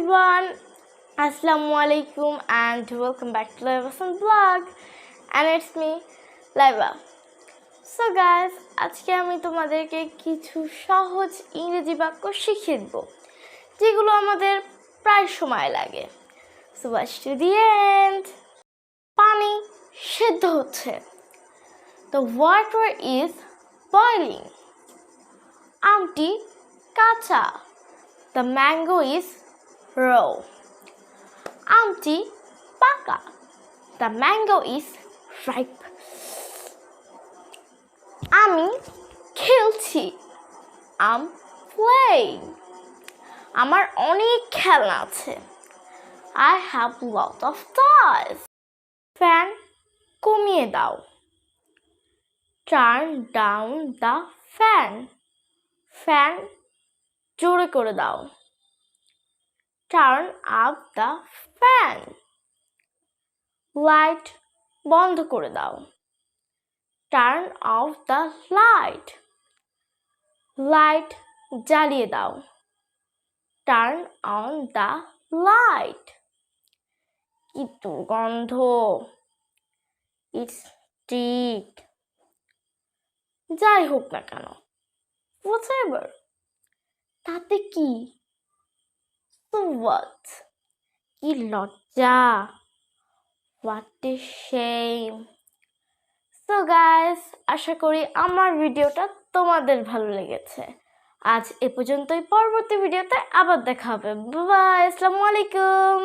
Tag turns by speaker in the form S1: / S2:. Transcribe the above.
S1: everyone. Assalamu alaikum and welcome back to Laiva's vlog. And it's me Laiva so guys আজকে আমি তোমাদেরকে কিছু সহজ ইংরেজি বাক্য শিখিয়ে দেব, যেগুলো আমাদের প্রায় সময় লাগে। So watch to the end পানি সেদ্ধ হচ্ছে। দ্য ওয়াটার ইজ বয়লিং আমটি কাঁচা। দ্য ম্যাঙ্গো ইজ রো আমটি পাকা দ্য ম্যাঙ্গো ইজ রাইপ আমি খেলছি আম প্লেইং আমার অনেক খেলনা আছে। I have lot of toys fan কমিয়ে দাও। Turn down the fan fan জোরে করে দাও। Turn up the fan light বন্ধ করে দাও। Turn off the light light জ্বালিয়ে দাও। টার্ন অন দ্য লাইট কি দুর্গন্ধ। ইটস ঠিক যাই হোক না কেন। হোয়াটএভার তাতে কি? What? কি লজ্জা? What a shame so guys আশা করি আমার ভিডিওটা তোমাদের ভালো লেগেছে। আজ এ পর্যন্তই পরবর্তী ভিডিওতে আবার দেখা হবে। বাই আসসালামু আলাইকুম।